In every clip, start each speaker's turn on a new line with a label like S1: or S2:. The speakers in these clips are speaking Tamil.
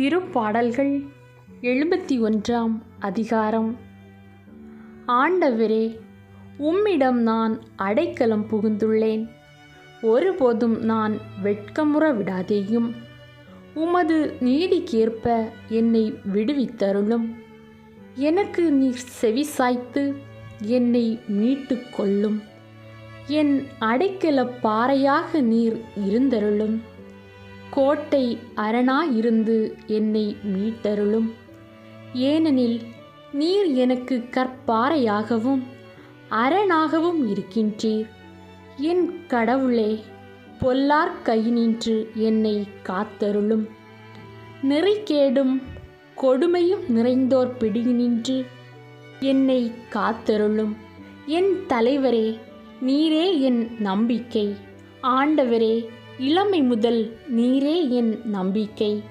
S1: திருப்பாடல்கள் எழுபத்தி ஒன்றாம் அதிகாரம். ஆண்டவரே உம்மிடம் நான் அடைக்கலம் புகுந்துள்ளேன். ஒருபோதும் நான் வெட்கமுற விடாதேயும். உமது நீதிக்கேற்ப என்னை விடுவித்தருளும். எனக்கு நீர் செவிசாய்த்து என்னை மீட்டு கொள்ளும் என் அடைக்கலப் பாறையாக நீர் இருந்தருளும். கோட்டை அரணாயிருந்து என்னை மீட்டருளும். ஏனெனில் நீர் எனக்கு கற்பாறையாகவும் அரணாகவும் இருக்கின்றீர். என் கடவுளே பொல்லார் கையினின்று என்னை காத்தருளும். நெறிக்கேடும் கொடுமையும் நிறைந்தோர் பிடியினின்று என்னை காத்தருளும். என் தலைவரே நீரே என் நம்பிக்கை. ஆண்டவரே இளமை முதல் நீரே என் நம்பிக்கை.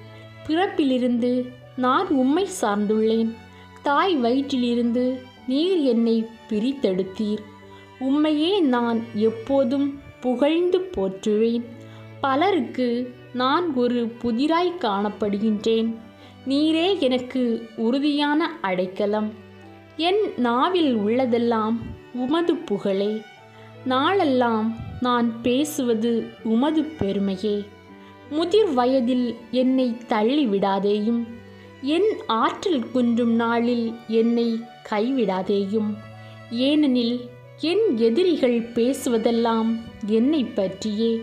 S1: பிறப்பிலிருந்து நான் உம்மை சார்ந்துள்ளேன். தாய் வயிற்றிலிருந்து நீர் என்னை பிரித்தெடுத்தீர். உம்மையே நான் எப்போதும் புகழ்ந்து போற்றுவேன். பலருக்கு நான் ஒரு புதிராய் காணப்படுகின்றேன். நீரே எனக்கு உறுதியான அடைக்கலம். என் நாவில் உள்ளதெல்லாம் உமது புகழே. நாளெல்லாம் நான் பேசுவது உமது பெருமையே. முதிர் வயதில் என்னை தள்ளிவிடாதேயும் என் ஆற்றல் குன்றும் நாளில் என்னை கைவிடாதேயும். ஏனெனில் என் எதிரிகள் பேசுவதெல்லாம் என்னை பற்றியே.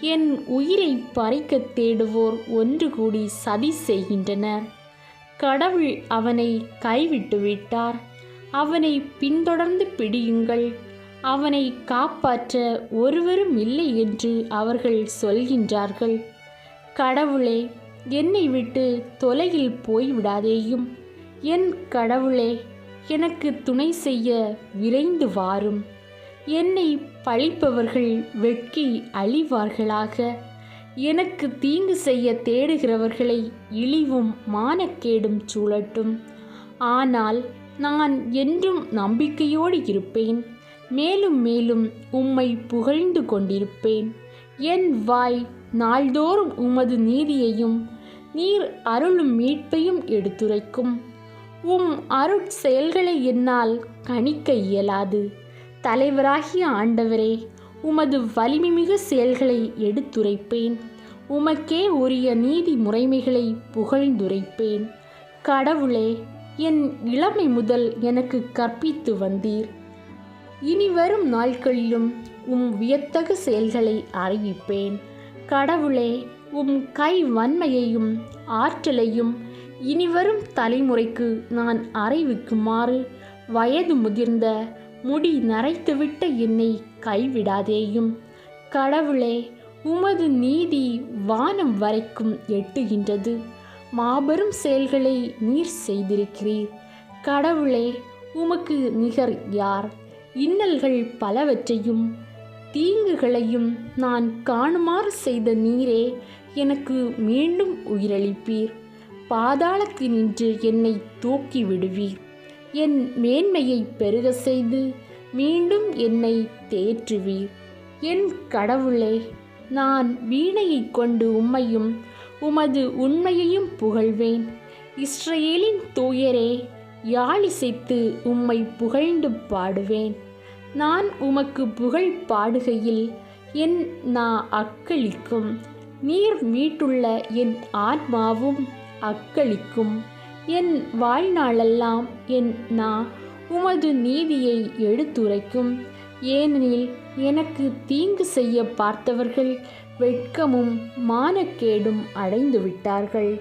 S1: என் உயிரை பறிக்கத் தேடுவோர் ஒன்று கூடி சதி செய்கின்றனர். கடவுள் அவனை கைவிட்டு விட்டார் அவனை பின்தொடர்ந்து பிடியுங்கள். அவனை காப்பாற்ற ஒருவரும் இல்லை என்று அவர்கள் சொல்கின்றார்கள். கடவுளே என்னை விட்டு தொலையில் போய்விடாதேயும் என் கடவுளே எனக்கு துணை செய்ய விரைந்து வாரும். என்னை பழிப்பவர்கள் வெட்கி அழிவார்களாக. எனக்கு தீங்கு செய்ய தேடுகிறவர்களை இழிவும் மானக்கேடும் சூழட்டும். ஆனால் நான் என்றும் நம்பிக்கையோடு இருப்பேன். மேலும் மேலும் உம்மை புகழ்ந்து கொண்டிருப்பேன். என் வாய் நாள்தோறும் உமது நீதியையும் நீர் அருளும் மீட்பையும் எடுத்துரைக்கும். உம் அருட் செயல்களை என்னால் கணிக்க இயலாது. தலைவராகிய ஆண்டவரே உமது வலிமைமிகு செயல்களை எடுத்துரைப்பேன். உமக்கே உரிய நீதி முறைமைகளை புகழ்ந்துரைப்பேன். கடவுளே என் இளமை முதல் எனக்கு கற்பித்து வந்தீர். இனி வரும் நாட்களிலும் உம் வியத்தகு செயல்களை அறிவிப்பேன். கடவுளே உம் கை வன்மையையும் ஆற்றலையும் இனிவரும் தலைமுறைக்கு நான் அறிவிக்குமாறு வயது முதிர்ந்த முடி நரைத்துவிட்ட என்னை கைவிடாதேயும். கடவுளே உமது நீதி வானம் வரைக்கும் எட்டுகின்றது. மாபெரும் செயல்களை நீர் செய்திருக்கிறீர். கடவுளே உமக்கு நிகர் யார்? இன்னல்கள் பலவற்றையும் தீங்குகளையும் நான் காணுமாறு செய்த நீரே எனக்கு மீண்டும் உயிரளிப்பீர். பாதாளத்தினின்று என்னை தூக்கி விடுவீர். என் மேன்மையை பெருக செய்து மீண்டும் என்னை தேற்றுவீர். என் கடவுளே நான் வீணையை கொண்டு உம்மையும் உமது உண்மையையும் புகழ்வேன். இஸ்ரேலின் தூயரே யாழிசைத்து உம்மை புகழ்ந்து பாடுவேன். நான் உமக்கு புகழ் பாடுகையில் என் நா அக்களிக்கும். நீர் மீட்டுள்ள என் ஆத்மாவும் அக்களிக்கும். என் வாழ்நாளெல்லாம் என் நா உமது நீதியை எடுத்துரைக்கும். ஏனெனில் எனக்கு தீங்கு செய்ய பார்த்தவர்கள் வெட்கமும் மானக்கேடும் அடைந்து விட்டார்கள்.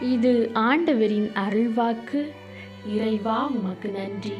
S1: இது ஆண்டவரின் அருள்வாக்கு. இறைவா உமக்கு நன்றி.